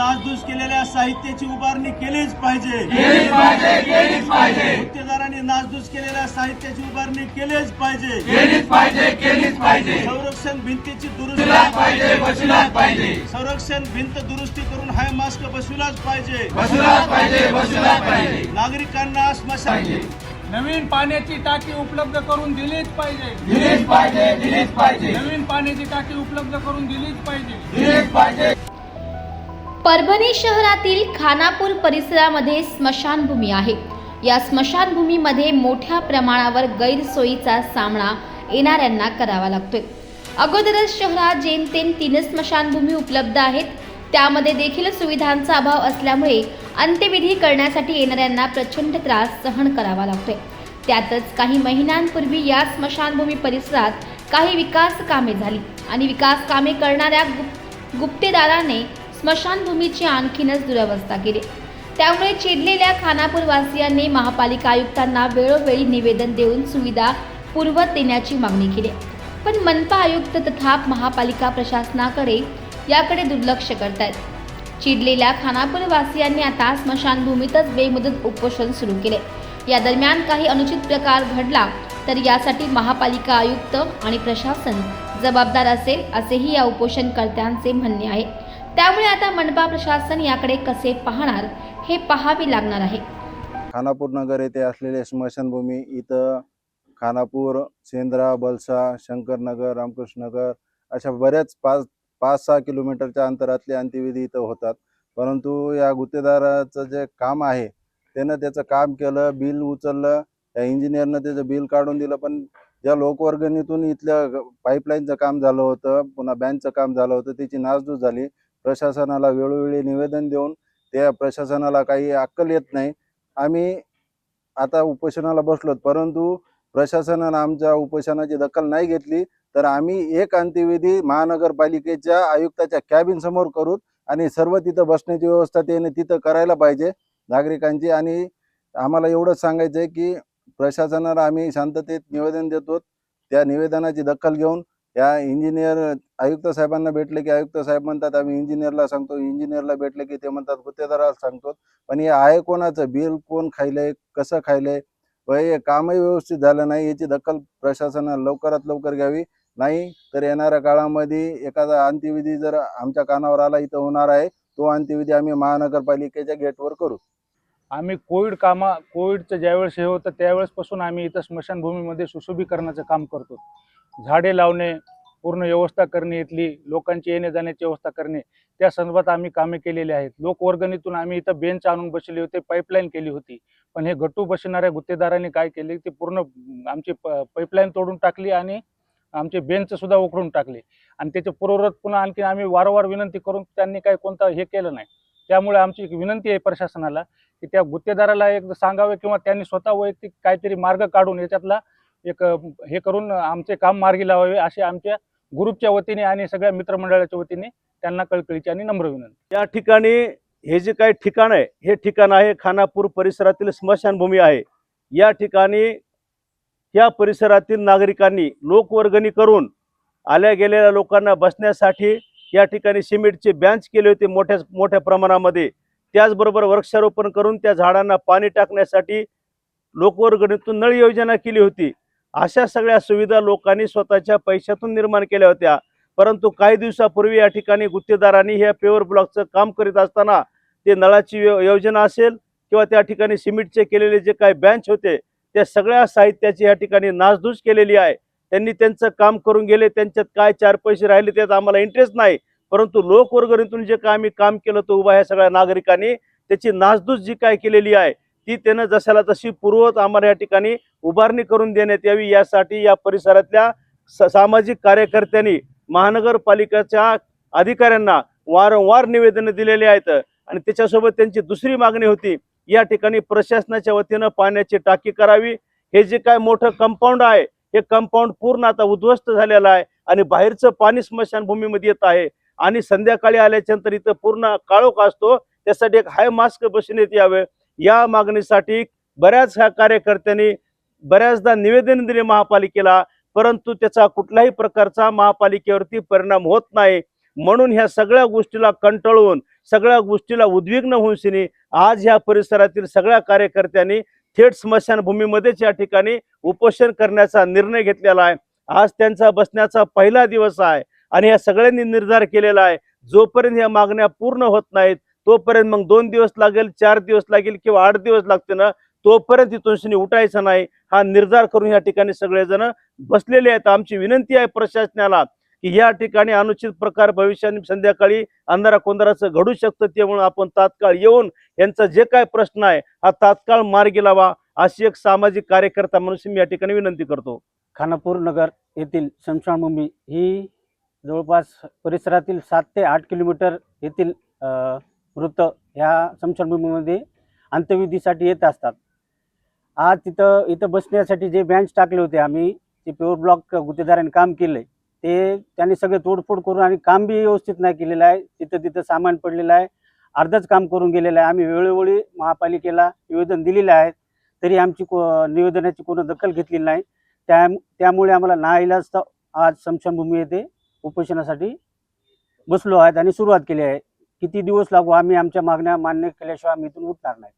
नासधूस केलेल्या साहित्याची उभारणी केलीच पाहिजे. केलीच पाहिजे केलीच पाहिजे. गुत्तेदारांनी नासधूस केलेल्या साहित्याची उभारणी केलीच पाहिजे. केलीच पाहिजे केलीच पाहिजे. संरक्षण भिंतीची दुरुस्ती पाहिजे बसविलाच पाहिजे. संरक्षण भिंत दुरुस्ती करून हाय मास्क बसविलाच पाहिजे. बसविलाच पाहिजे बसविलाच पाहिजे. नागरिकांना स्मशान नवीन पाण्याची टाकी उपलब्ध करून दिलीच पाहिजे. दिलीच पाहिजे दिलीच पाहिजे. नवीन पाण्याची टाकी उपलब्ध करून दिलीच पाहिजे. दिलीच पाहिजे. परभणी शहरातील खानापूर परिसरामध्ये स्मशानभूमी आहे. या स्मशानभूमीमध्ये मोठ्या प्रमाणावर गैरसोयीचा सामना येणाऱ्यांना करावा लागतोय. अगोदरच शहरात जेमतेम तीन स्मशानभूमी उपलब्ध आहेत. त्यामध्ये देखील सुविधांचा अभाव असल्यामुळे अंत्यविधी करण्यासाठी येणाऱ्यांना प्रचंड त्रास सहन करावा लागतोय. त्यातच काही महिन्यांपूर्वी या स्मशानभूमी परिसरात काही विकास कामे झाली आणि विकास कामे करणाऱ्या गुप गुप्तेदाराने स्मशानभूमीची आणखीनच दुरावस्था केली. त्यामुळे चिडलेल्या खानापूरवासियांनी महापालिका आयुक्तांना वेळोवेळी निवेदन देऊन सुविधा पूर्वत देण्याची मागणी केली. पण मनपा आयुक्त तथा महापालिका प्रशासनाकडे याकडे दुर्लक्ष करतायत. चिडलेल्या खानापूरवासियांनी आता स्मशानभूमीतच बेमुदत उपोषण सुरू केले. या दरम्यान काही अनुचित प्रकार घडला तर यासाठी महापालिका आयुक्त आणि प्रशासन जबाबदार असेल असेही या उपोषणकर्त्यांचे म्हणणे आहे. त्यामुळे आता मनपा प्रशासन याकडे कसे पाहणार हे पाहावे लागणार आहे. खानापूर नगर येथे असलेले स्मशानभूमी इथं खानापूर सेंद्रा बलसा शंकरनगर रामकृष्णनगर अशा बऱ्याच पाच पाच सहा किलोमीटरच्या अंतरातले अंत्यविधी इथं होतात. परंतु या गुत्तेदाराचं जे काम आहे त्यानं त्याचं काम केलं बिल उचललं त्या इंजिनियरनं त्याचं बिल काढून दिलं पण ज्या लोकवर्गणीतून इथल्या पाईपलाईनचं काम झालं होतं पुन्हा बँकचं काम झालं होतं त्याची नासधूस झाली. प्रशासनाला वेळोवेळी निवेदन देऊन त्या प्रशासनाला काही अक्कल येत नाही. आम्ही आता उपोषणाला बसलोत परंतु प्रशासनानं आमच्या उपोषणाची दखल नाही घेतली तर आम्ही एक अंत्यविधी महानगरपालिकेच्या आयुक्ताच्या कॅबिन समोर करू आणि सर्व तिथं बसण्याची व्यवस्था त्याने तिथं करायला पाहिजे नागरिकांची. आणि आम्हाला एवढंच सांगायचं आहे की प्रशासनाला आम्ही शांततेत निवेदन देतो त्या निवेदनाची दखल घेऊन या इंजिनियर आयुक्त साहेबांना भेटले की आयुक्त साहेब म्हणतात आम्ही इंजिनियरला सांगतो इंजिनियरला भेटले की ते म्हणतात गुत्तेदाराला सांगतो पण हे आहे कोणाचं? बिल कोण खायलंय कसं खायलंय व हे कामही व्यवस्थित झालं नाही याची दखल प्रशासनानं लवकरात लवकर घ्यावी. नाही तर येणाऱ्या काळामध्ये एखादा अंत्यविधी जर आमच्या कानावर आला इथं होणार आहे तो अंत्यविधी आम्ही महानगरपालिकेच्या गेटवर करू. आम्ही कोविड कामा कोविडचं ज्यावेळेस हे होतं त्यावेळेसपासून आम्ही इथं स्मशानभूमीमध्ये सुशोभीकरणाचं काम करतो. झाडे लावणे पूर्ण व्यवस्था करणे इथली लोकांची येणे जाण्याची व्यवस्था करणे त्या संदर्भात आम्ही कामे केलेली आहेत. लोकवर्गणीतून आम्ही इथं बेंच आणून बसले होते पाईपलाईन केली होती. पण हे गट्टू बसणाऱ्या गुत्तेदारांनी काय केले ते पूर्ण आमची पाईपलाईन तोडून टाकली आणि आमचे बेंच सुद्धा उखडून टाकले. आणि त्याचे पूर्वरत पुन्हा आणखी आम्ही वारंवार विनंती करून त्यांनी काही कोणता हे केलं नाही. त्यामुळे आमची एक विनंती आहे प्रशासनाला की त्या गुत्तेदाराला एकदा सांगावे किंवा त्यांनी स्वतः वैयक्तिक काहीतरी मार्ग काढून याच्यातला एक हे करून आमचे काम मार्गी लावावे असे आमच्या ग्रुपच्या वतीने आणि सगळ्या मित्रमंडळाच्या वतीने त्यांना कळकळीची आणि नम्र विनंती. या ठिकाणी हे जे काही ठिकाण आहे हे ठिकाण आहे खानापूर परिसरातील स्मशानभूमी आहे. या ठिकाणी या परिसरातील नागरिकांनी लोकवर्गणी करून आल्या गेलेल्या लोकांना बसण्यासाठी या ठिकाणी सिमेंटचे बँच केले होते मोठ्या मोठ्या प्रमाणामध्ये. त्याचबरोबर वृक्षारोपण करून त्या झाडांना पाणी टाकण्यासाठी लोकवर्गणीतून नळ योजना केली होती. अशा सगळ्या सुविधा लोकांनी स्वतःच्या पैशातून निर्माण केल्या होत्या. परंतु काही दिवसापूर्वी या ठिकाणी गुत्तेदारांनी ह्या पेवर ब्लॉकचं काम करीत असताना ते नळाची योजना असेल किंवा त्या ठिकाणी सिमेंटचे केलेले जे काही बँच होते त्या सगळ्या साहित्याची या ठिकाणी नासधूस केलेली आहे. त्यांनी त्यांचं काम करून गेले त्यांच्यात काय चार पैसे राहिले त्यात आम्हाला इंटरेस्ट नाही. परंतु लोकवर्गणीतून जे काय आम्ही काम केलं होतं उभा ह्या सगळ्या नागरिकांनी त्याची नासधूस जी काय केलेली आहे ती त्यानं जशाला तशी पूर्वत आम्हाला या ठिकाणी उभारणी करून देण्यात यावी यासाठी या परिसरातल्या स- सामाजिक कार्यकर्त्यांनी महानगरपालिकेच्या अधिकाऱ्यांना वारंवार निवेदनं दिलेली आहेत. आणि त्याच्यासोबत त्यांची दुसरी मागणी होती या ठिकाणी प्रशासनाच्या वतीनं पाण्याची टाकी करावी. हे जे काय मोठं कंपाऊंड आहे हे कंपाऊंड पूर्ण आता उद्ध्वस्त झालेलं आहे आणि बाहेरचं पाणी स्मशानभूमीमध्ये येत आहे. आणि संध्याकाळी आल्याच्यानंतर इथं पूर्ण काळोख असतो त्यासाठी एक हाय मास्क बसण्यात यावे. या मागणीसाठी बऱ्याच ह्या कार्यकर्त्यांनी बऱ्याचदा निवेदन दिले महापालिकेला परंतु त्याचा कुठल्याही प्रकारचा महापालिकेवरती परिणाम होत नाही. म्हणून ह्या सगळ्या गोष्टीला कंटाळून सगळ्या गोष्टीला उद्विग्न होऊन आज ह्या परिसरातील सगळ्या कार्यकर्त्यांनी थेट स्मशानभूमीमध्येच या ठिकाणी उपोषण करण्याचा निर्णय घेतलेला आहे. आज त्यांचा बसण्याचा पहिला दिवस आहे आणि या सगळ्यांनी निर्धार केलेला आहे. जोपर्यंत या मागण्या पूर्ण होत नाहीत तोपर्यंत मग दोन दिवस लागेल चार दिवस लागेल किंवा आठ दिवस लागते ना तोपर्यंत तिथून शनी उठायचं नाही. हा निर्धार करून या ठिकाणी सगळेजण बसलेले आहेत. आमची विनंती आहे प्रशासनाला की या ठिकाणी अनुचित प्रकार भविष्याने संध्याकाळी अंधारा कोंधाराचं घडू शकतं त्यामुळे आपण तात्काळ येऊन यांचा जे काय प्रश्न आहे हा तात्काळ मार्गी लावा. अशी एक सामाजिक कार्यकर्ता म्हणून मी या ठिकाणी विनंती करतो. खानापूर नगर येथील शमशानभूमी ही जवळपास परिसरातील सात ते आठ किलोमीटर येथील मृत ह्या स्मशानभूमीमध्ये अंत्यविधीसाठी येत असतात. आज तिथं इथं बसण्यासाठी जे बँच टाकले होते आम्ही ते प्युअर ब्लॉक गुत्तेदारांनी काम केलं ते त्यांनी सगळे तोडफोड करून आणि काम बी व्यवस्थित नाही केलेलं आहे. तिथं तिथं सामान पडलेलं आहे. अर्धच काम करून गेलेलं आहे. आम्ही वेळोवेळी महापालिकेला निवेदन दिलेलं आहे. तरी आमची को निवेदनाची कोणी दखल घेतलेली नाही. त्या त्यामुळे आम्हाला नाईलाज आज स्मशानभूमी येथे उपोषणासाठी बसलो आहेत आणि सुरुवात केली आहे. किती दिवस लागू आम्ही आमच्या मागण्या मान्य केल्याशिवाय आम्ही इथून उठणार नाही.